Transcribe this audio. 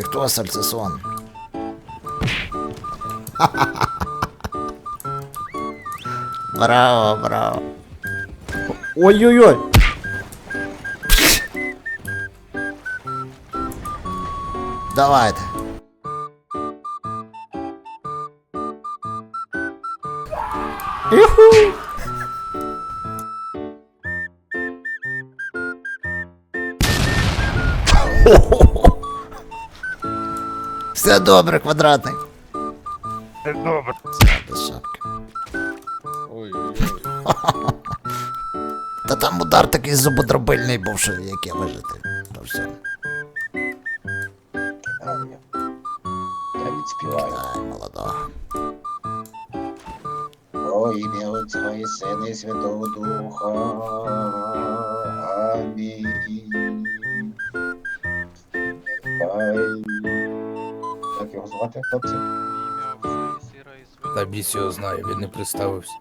Ти хто, сальцесон? Браво, браво. Ой-ой-ой. Давайте. Юху. Все добре, квадратний. Все Добре. Без шапки. Ой-ой-ой. Та там удар такий зубодробильний був, що яке вижити. То все. Кидаю. Я відспіваю. Дай, молодого. О ім'я Отця і Сина і Святого Духа. Амінь. Нехай. Як його звати, хлопці? Ім'я Отця і Сина і Святого Та біс його знає, він не представився.